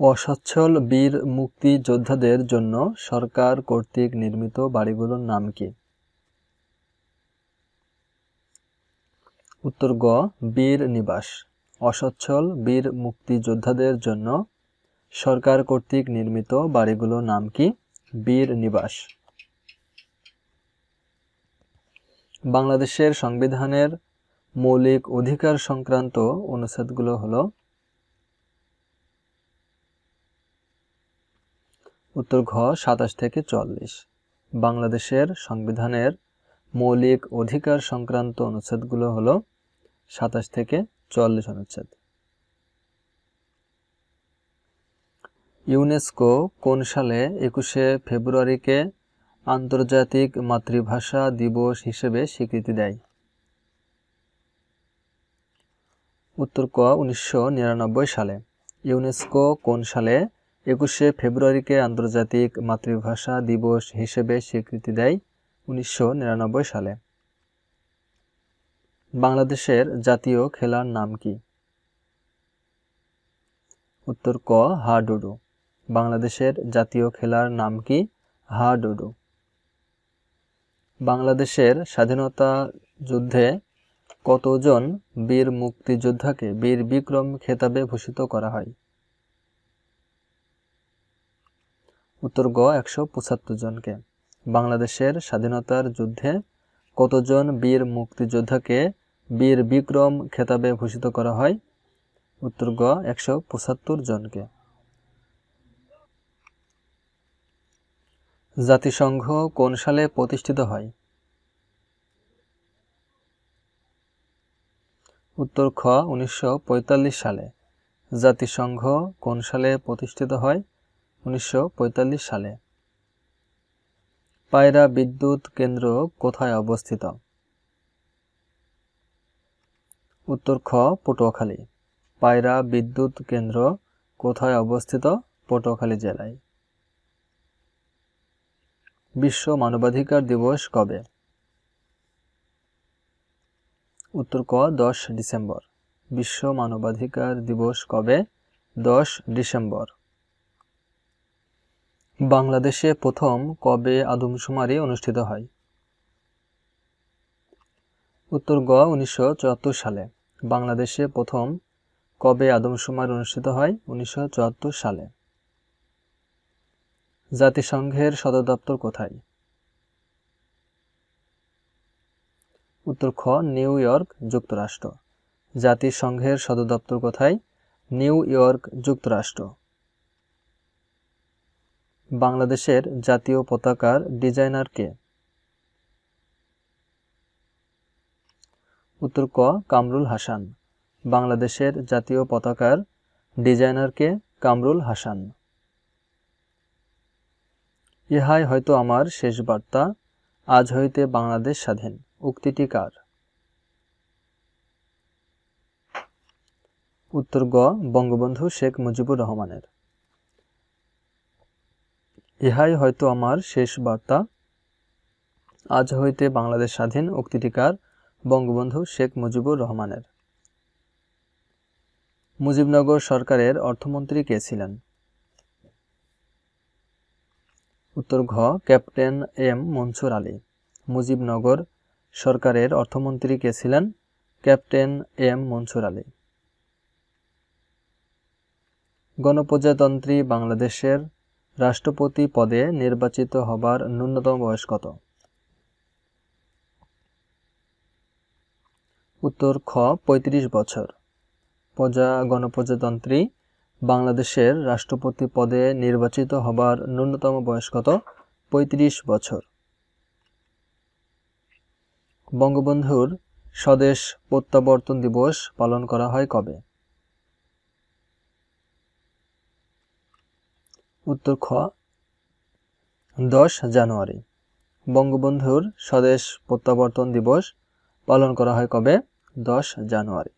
অসচ্ছল বীর মুক্তিযোদ্ধাদের জন্য সরকার কর্তৃক নির্মিত বাড়িগুলোর নাম কি? উত্তর গ, বীর নিবাস। অসচ্ছল বীর মুক্তিযোদ্ধাদের জন্য সরকার কর্তৃক নির্মিত বাড়িগুলোর নাম কি? বীর নিবাস। বাংলাদেশের সংবিধানের মৌলিক অধিকার সংক্রান্ত অনুচ্ছেদগুলো হলো উত্তর ঘ, সাতাশ থেকে চল্লিশ। বাংলাদেশের সংবিধানের মৌলিক অধিকার সংক্রান্ত অনুচ্ছেদগুলো হলো সাতাশ থেকে চল্লিশ অনুচ্ছেদ। ইউনেস্কো কোন সালে একুশে ফেব্রুয়ারিকে আন্তর্জাতিক মাতৃভাষা দিবস হিসেবে স্বীকৃতি দেয়? উত্তর ক, উনিশশো নিরানব্বই সালে। ইউনেস্কো কোন সালে একুশে ফেব্রুয়ারিকে আন্তর্জাতিক মাতৃভাষা দিবস হিসেবে স্বীকৃতি দেয় উনিশশো নিরানব্বই সালে। বাংলাদেশের জাতীয় খেলার নাম কি? উত্তর ক, হাডুডু। বাংলাদেশের জাতীয় খেলার নাম কি? হাডুডু। বাংলাদেশের স্বাধীনতা যুদ্ধে কতজন বীর মুক্তিযোদ্ধাকে বীর বিক্রম খেতাবে ভূষিত করা হয়? উত্তর গ, একশো পঁচাত্তর জনকে। বাংলাদেশের স্বাধীনতার যুদ্ধে কতজন বীর মুক্তিযোদ্ধাকে বীর বিক্রম খেতাবে ভূষিত করা হয়? উত্তর গ, একশো পঁচাত্তর জনকে। জাতিসংঘ কোন সালে প্রতিষ্ঠিত হয়? উত্তর খ, উনিশশো পঁয়তাল্লিশ সালে। জাতিসংঘ কোন সালে প্রতিষ্ঠিত হয়? উনিশশো পঁয়তাল্লিশ সালে। পায়রা বিদ্যুৎ কেন্দ্র কোথায় অবস্থিত? উত্তর খ, পটুয়াখালী। পায়রা বিদ্যুৎ কেন্দ্র কোথায় অবস্থিত? পটুয়াখালী জেলায়। বিশ্ব মানবাধিকার দিবস কবে? উত্তর ক, দশ ডিসেম্বর। বিশ্ব মানবাধিকার দিবস কবে? দশ ডিসেম্বর। বাংলাদেশে প্রথম কবে আদমশুমারি অনুষ্ঠিত হয়? উত্তর গ, উনিশশো চুয়াত্তর সালে। বাংলাদেশে প্রথম কবে আদমশুমারি অনুষ্ঠিত হয়? উনিশশো চুয়াত্তর সালে। জাতিসংঘের সদর দপ্তর কোথায়? উত্তর খ, নিউ ইয়র্ক, যুক্তরাষ্ট্র। জাতিসংঘের সদর দপ্তর কোথায়? নিউ ইয়র্ক, যুক্তরাষ্ট্র। বাংলাদেশের জাতীয় পতাকার ডিজাইনার কে উত্তর ক, কামরুল হাসান। বাংলাদেশের জাতীয় পতাকার ডিজাইনার কে কামরুল হাসান। ইহাই হয়তো আমার শেষ বার্তা। আজ হইতে বাংলাদেশ স্বাধীন। উক্তিটি কার? উত্তর গ, বঙ্গবন্ধু শেখ মুজিবুর রহমানের। ইহাই হয়তো আমার শেষ বার্তা। আজ হইতে বাংলাদেশ স্বাধীন উক্তিটিকার বঙ্গবন্ধু শেখ মুজিবুর রহমানের। মুজিবনগর সরকারের অর্থমন্ত্রী কে ছিলেন? উত্তর ঘ, ক্যাপ্টেন এম মনসুর আলী। মুজিবনগর সরকারের অর্থমন্ত্রী কে ছিলেন? Captain M Mansur Ali. গণপ্রজাতন্ত্রী বাংলাদেশের রাষ্ট্রপতি পদে নির্বাচিত হবার ন্যূনতম বয়স কত? উত্তর, খ ৩৫ বছর। প্রজা, গণপ্রজাতন্ত্রী, বাংলাদেশের রাষ্ট্রপতি পদে নির্বাচিত হবার ন্যূনতম বয়স কত? পঁয়ত্রিশ বছর। বঙ্গবন্ধুর স্বদেশ প্রত্যাবর্তন দিবস পালন করা হয় কবে? উত্তর খ। দশ জানুয়ারি বঙ্গবন্ধুর স্বদেশ প্রত্যাবর্তন দিবস পালন করা হয় কবে? দশ জানুয়ারি।